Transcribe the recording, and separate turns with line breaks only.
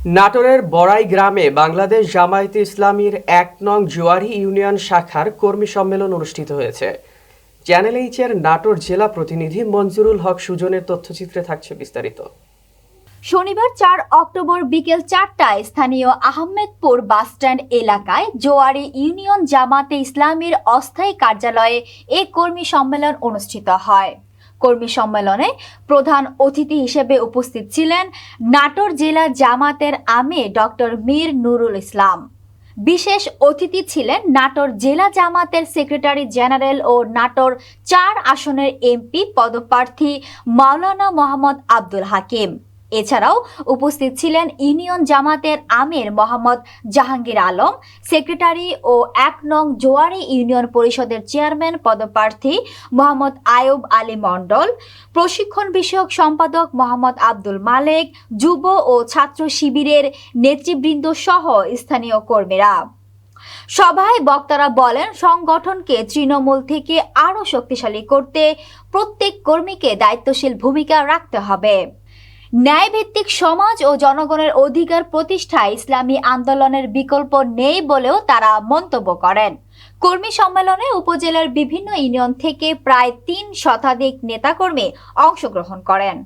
নাটোরের বড়াই গ্রামে বাংলাদেশ জামায়াতে ইসলামীর এক নং জুয়ারি ইউনিয়ন শাখার কর্মী সম্মেলন অনুষ্ঠিত হয়েছে। চ্যানেল এইচের নাটোর জেলা প্রতিনিধি মঞ্জুরুল হক সুজনের তথ্যচিত্রে থাকছে বিস্তারিত।
শনিবার চার অক্টোবর বিকেল চারটায় স্থানীয় আহমেদপুর বাসস্ট্যান্ড এলাকায় জোয়ারি ইউনিয়ন জামাতে ইসলামীর অস্থায়ী কার্যালয়ে এ কর্মী সম্মেলন অনুষ্ঠিত হয়। কর্মী সম্মেলনে প্রধান অতিথি হিসেবে উপস্থিত ছিলেন নাটোর জেলা জামাতের আমে ডক্টর মীর নুরুল ইসলাম। বিশেষ অতিথি ছিলেন নাটোর জেলা জামাতের সেক্রেটারি জেনারেল ও নাটোর চার আসনের এমপি পদপ্রার্থী মাওলানা মোহাম্মদ আব্দুল হাকিম। এছাড়াও উপস্থিত ছিলেন ইউনিয়ন জামাতের আমির মোহাম্মদ জাহাঙ্গীর আলম, সেক্রেটারি ও এক নং জোয়ারি ইউনিয়ন পরিষদের চেয়ারম্যান পদপ্রার্থী মোহাম্মদ আয়ুব আলী মণ্ডল, প্রশিক্ষণ বিষয়ক সম্পাদক মোহাম্মদ আব্দুল মালেক, যুব ও ছাত্র শিবিরের নেতৃবৃন্দ সহ স্থানীয় কর্মীরা। সভায় বক্তারা বলেন, সংগঠনকে তৃণমূল থেকে আরও শক্তিশালী করতে প্রত্যেক কর্মীকে দায়িত্বশীল ভূমিকা রাখতে হবে। ন্যায়ভিত্তিক সমাজ ও জনগণের অধিকার প্রতিষ্ঠায় ইসলামী আন্দোলনের বিকল্প নেই বলেও তারা মন্তব্য করেন। কর্মী সম্মেলনে উপজেলার বিভিন্ন ইউনিয়ন থেকে প্রায় তিন শতাধিক নেতাকর্মী অংশগ্রহণ করেন।